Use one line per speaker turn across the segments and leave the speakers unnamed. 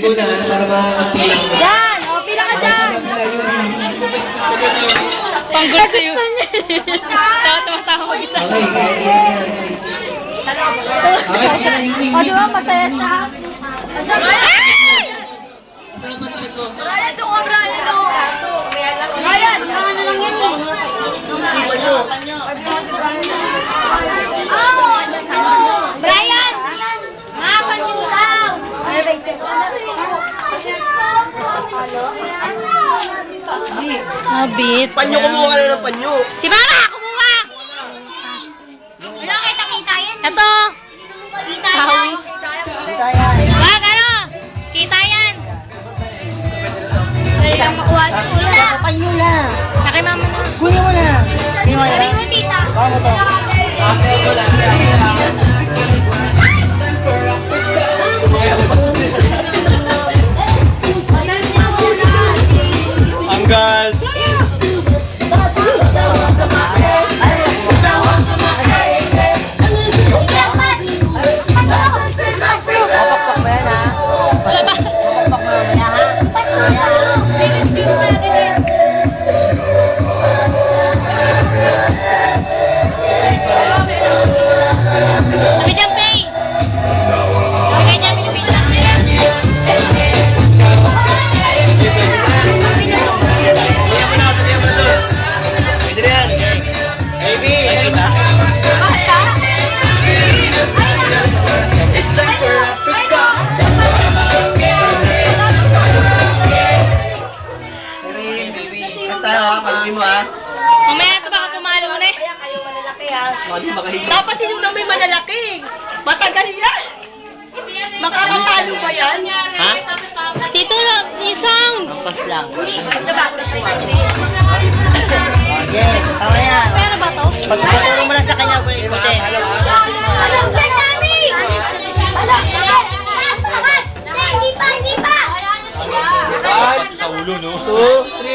Sige po na, para makakapila ko.
Yan! O, pila ka dyan!
Panggol sa'yo. Tawa-tawa ko isa.
Okay, kaya yan.
O, di ba? Masaya siya. Brian, ito ka, Brian, ito. Mga ano lang yan eh. Brian! Mga panyo daw! Ano ba isip?
Mabit.
Panyo, kumuha na ng panyo.
Si Mama, kumuha!
Wala kita-kita yan.
Ito.
Kita
Pawis. Wag, ano? Kita yan.
Kaya makuha Kita.
Panyo lang.
Naki mama na.
Kunin mo na. Kunin mo na.
mo, tita.
Baka mo to.
Hanggal.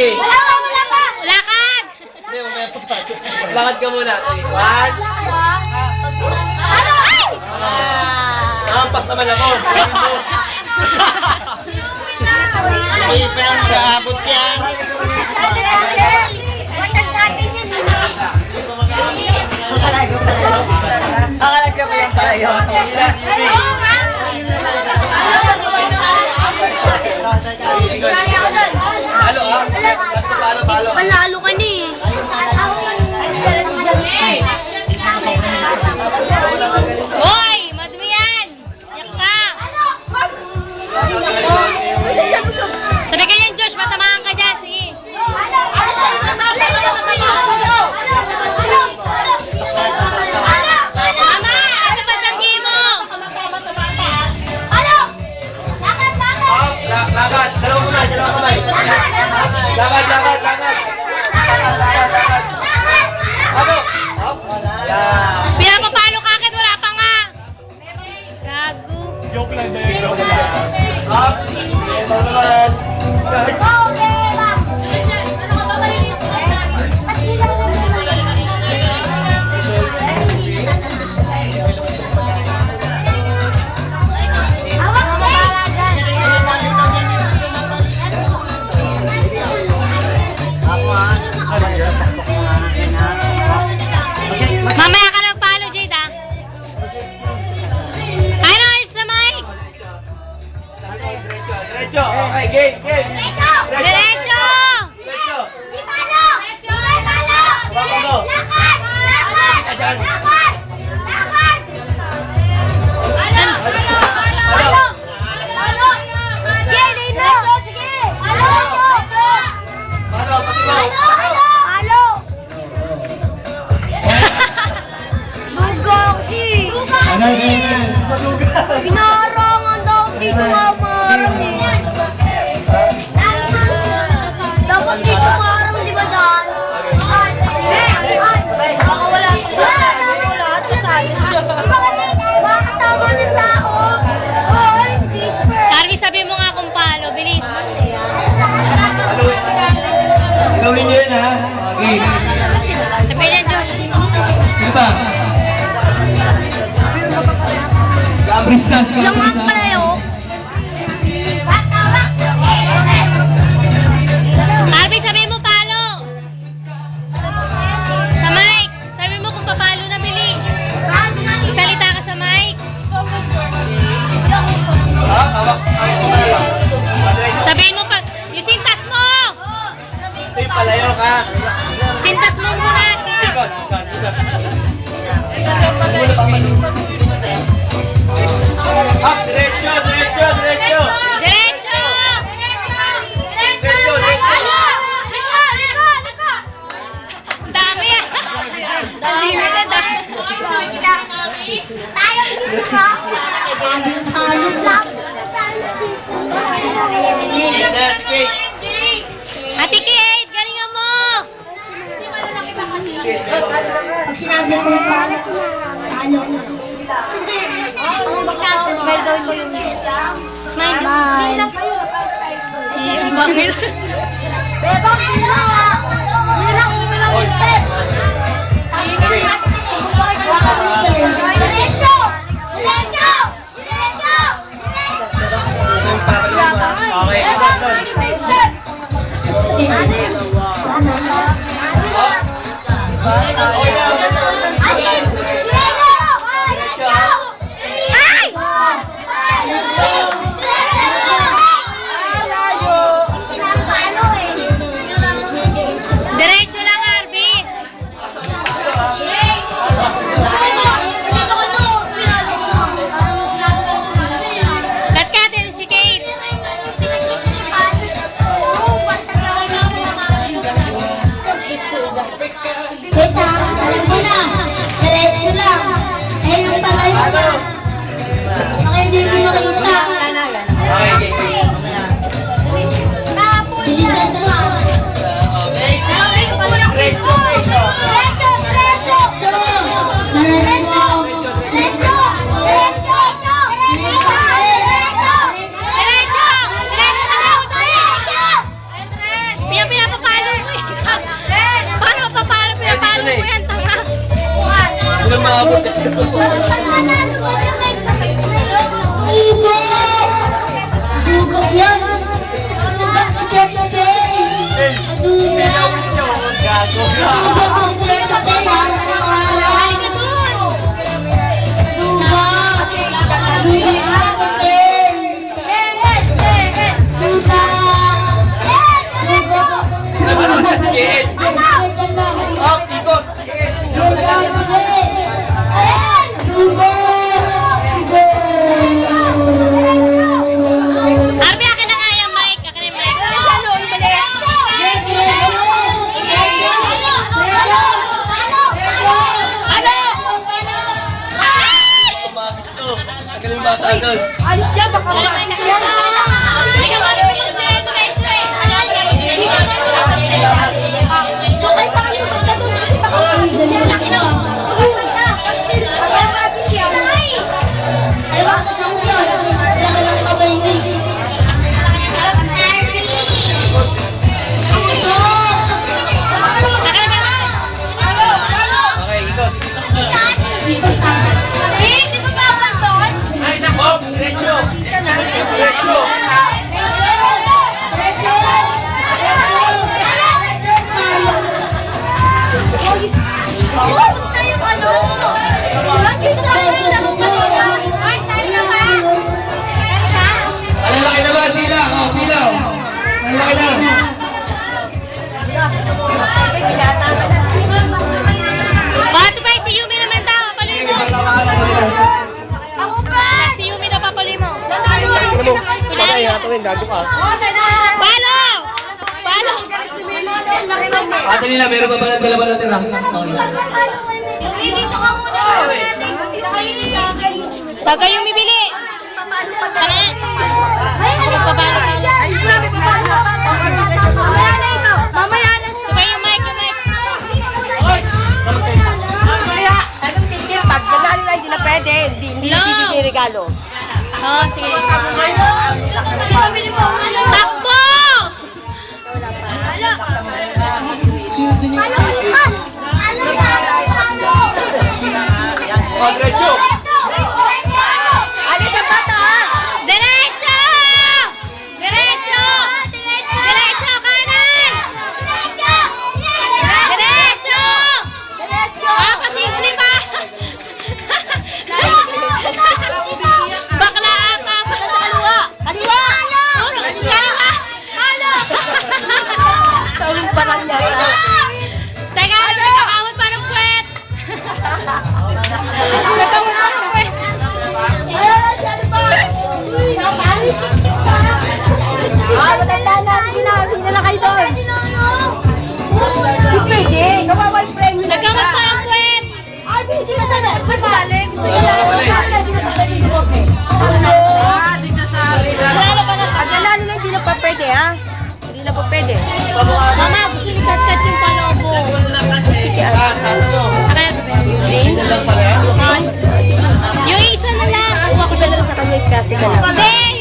Three.
Wala pa, wala pa!
Lakad!
Hindi, mamaya pa pa. Lakad ka muna. Three. One.
Ano?
Nakampas naman ako.
Hindi pa lang kaabot yan.
Natin yun.
Akalaga pa lang. Akalaga pa lang pala yun.
Oo nga. Kaya ko dun. Pinarangan daw dito nga marang eh. Dapat dito marang, di ba na whisper.
Harvey, sabi mo nga kung palo, bilis.
Gawin niyo yun, ha? Okay.
Sabi niya, Josh.
Sino ba? Gambris na.
Yung ang
kanina, pero babalat pala pala tira. Yumi,
dito ka muna.
hindi Huwag kayo bibili. Sana.
Paano? Mamaya na ito. Mamaya na siya.
Sabay yung mic, yung mic.
Mamaya. Anong tindir? Pag kunali na, hindi na pwede. Hindi, hindi,
hindi,
hindi regalo.
Oo, sige.
Ano? Ano? Ano? Ano? Ano?
Madre pwede, ha? Hindi na po pwede.
Mama, gusto ni Katkat yung palobo.
Sige, ah,
Kaya,
okay? Yung isa na lang.
Kuha ko na lang sa kanya kasi
na lang.
Hindi!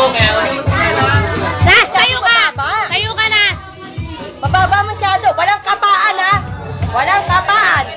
Nas, tayo ka! Tayo ka, Nas!
Mababa masyado. Walang kapaan, ha? Walang kapaan.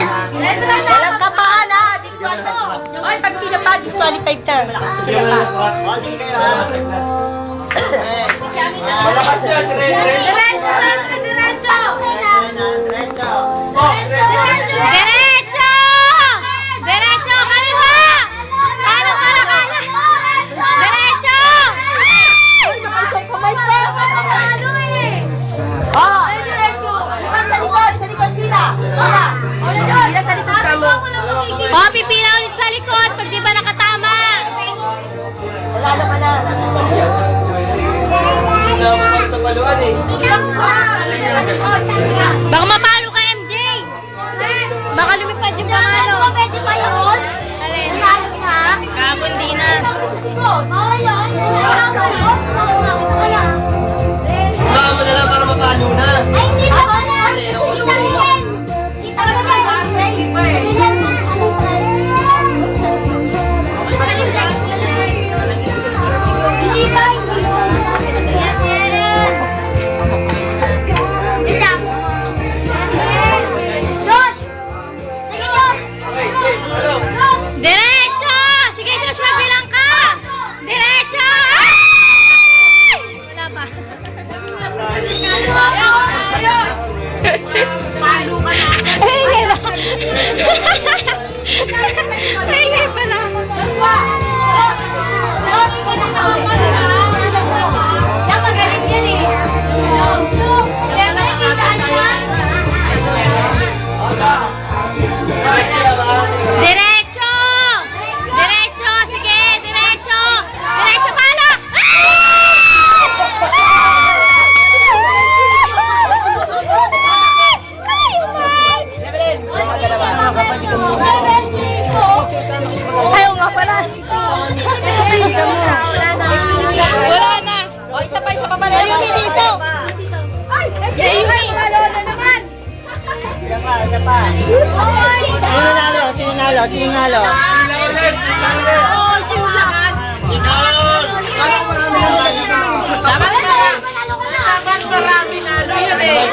Walang kapaan ha, disqualify. Pag pinapa, disqualified na.
Malakas siya, si Ren.
Diretso, Diretso!
Oh,
pa.
Sino nalo? Sino nalo? Sino nalo?
Oh, si Ulakan.
Dapat na. Dapat marami nalo yun eh.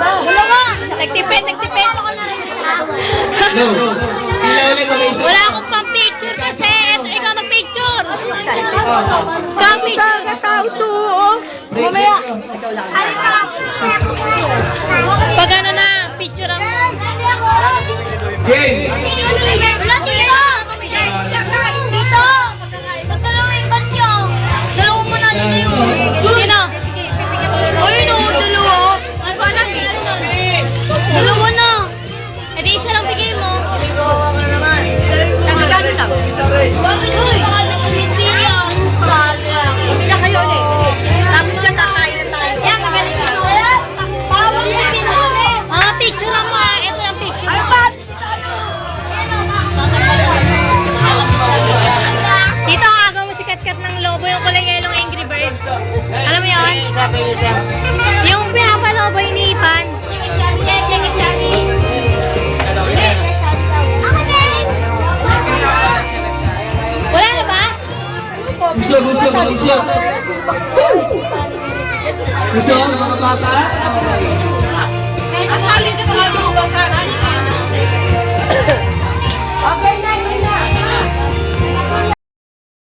Wala ka. Nagtipid,
nagtipid.
Wala akong pang-picture kasi. Ito, ikaw mag-picture. Kang-picture.
Tao to. Mamaya.
Ikaw lang.
Pag ano na, picture ang
again. Gusto. Gusto, mga bata?